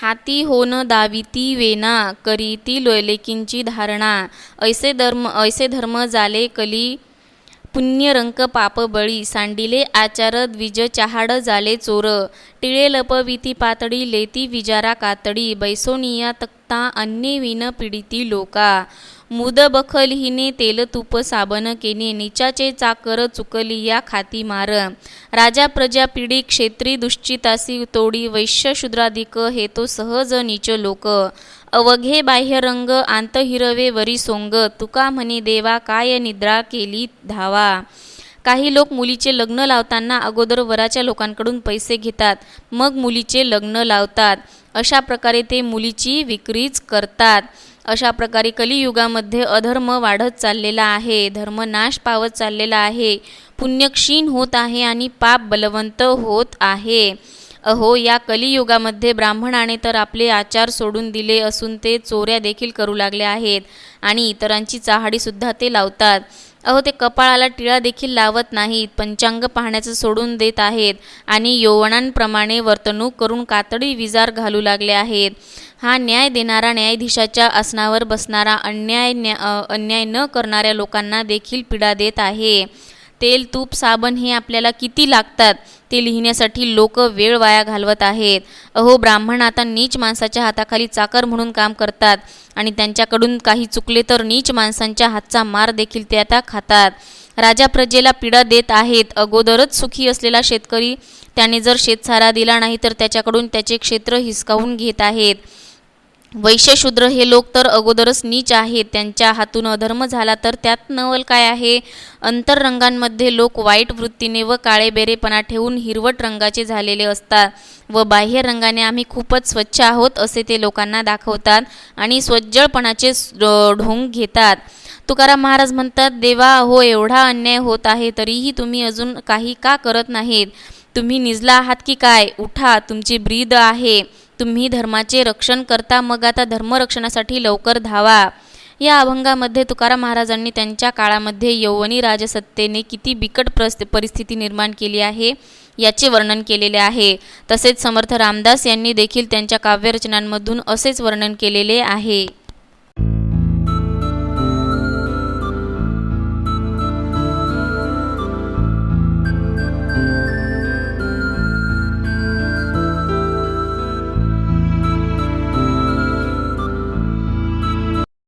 हाती होन दाविती वेना करीती लोयलेकींची धारणा. ऐसे धर्म ऐसे धर्म झाले कली पुण्यरंक पापबळी सांडिले आचार द्विज चहाड झाले चोर. टिळे लपविती पातळी लेती विजारा कातडी. बैसोनिया तक्ता अन्य विन पीडिती लोका. मुद बखल हिने तेल तूप साबन केने निचाचे चाकर चुकली या खाती मार. राजा प्रजा पिढी क्षेत्री दुश्चितासी तोडी वैश्य शूद्राधिक हे तो सहज नीच लोक. अवघे बाह्य रंग आंत हिरवे वरी सोंग. तुका म्हणे देवा काय निद्रा केली धावा? काही लोक मुलीचे लग्न लावताना अगोदर वराच्या लोकांकडून पैसे घेतात मग मुलीचे लग्न लावतात. अशा प्रकारे ते मुलीची विक्रीच करतात. अशा प्रकारे कलियुगामध्ये अधर्म वाढत चाललेला आहे धर्म नाश पावत चाललेला आहे पुण्यक्षीण होत आहे आणि पाप बलवंत होत आहे. अहो या कलियुगामध्ये ब्राह्मणाने तर आपले आचार सोडून दिले असून ते चोऱ्या देखील करू लागले आहेत आणि इतरांची चाहाडीसुद्धा ते लावतात. अहो ते कपाळाला टिळा देखील लावत नाहीत पंचांग पाहण्याचं सोडून देत आहेत आणि यौवनांप्रमाणे वर्तणूक करून कातडी विजार घालू लागले आहेत. हा न्याय देणारा न्यायाधीशाच्या आसनावर बसणारा अन्याय न्या अन्याय न करणाऱ्या लोकांना देखील पीडा देत आहे. तेल तूप साबण हे आपल्याला किती लागतात ते लिहिण्यासाठी लोक वेळ वाया घालवत आहेत. अहो ब्राह्मण आता नीच माणसाच्या हाताखाली चाकर म्हणून काम करतात आणि त्यांच्याकडून काही चुकले तर नीच माणसांच्या हातचा मार देखील ते आता खातात. राजा प्रजेला पीडा देत आहेत. अगोदरच सुखी असलेला शेतकरी त्याने जर शेतसारा दिला नाही तर त्याच्याकडून त्याचे क्षेत्र हिसकावून घेत आहेत. वैश्यशूद्र हे लोक तर अगोदरच नीच आहेत. त्यांच्या हातून अधर्म झाला तर त्यात नवल काय आहे? अंतररंगांमध्ये लोक वाईट वृत्तीने व काळेबेरेपणा ठेवून हिरवट रंगाचे झालेले असतात व बाह्य रंगाने आम्ही खूपच स्वच्छ आहोत असे ते लोकांना दाखवतात आणि स्वज्जळपणाचे ढोंग घेतात. तुकाराम महाराज म्हणतात देवा हो एवढा अन्याय होत आहे तरीही तुम्ही अजून काही का करत नाहीत? तुम्ही निजला आहात की काय? उठा तुमची ब्रीद आहे. तुम्ही धर्माचे रक्षण करता मग आता धर्मरक्षणासाठी लवकर धावा. या अभंगामध्ये तुकाराम महाराजांनी त्यांच्या काळामध्ये यौवनी राजसत्तेने किती बिकट प्रस्थ परिस्थिती निर्माण केली आहे याचे वर्णन केलेले आहे. तसेच समर्थ रामदास यांनी देखील त्यांच्या काव्यरचनांमधून असेच वर्णन केलेले आहे.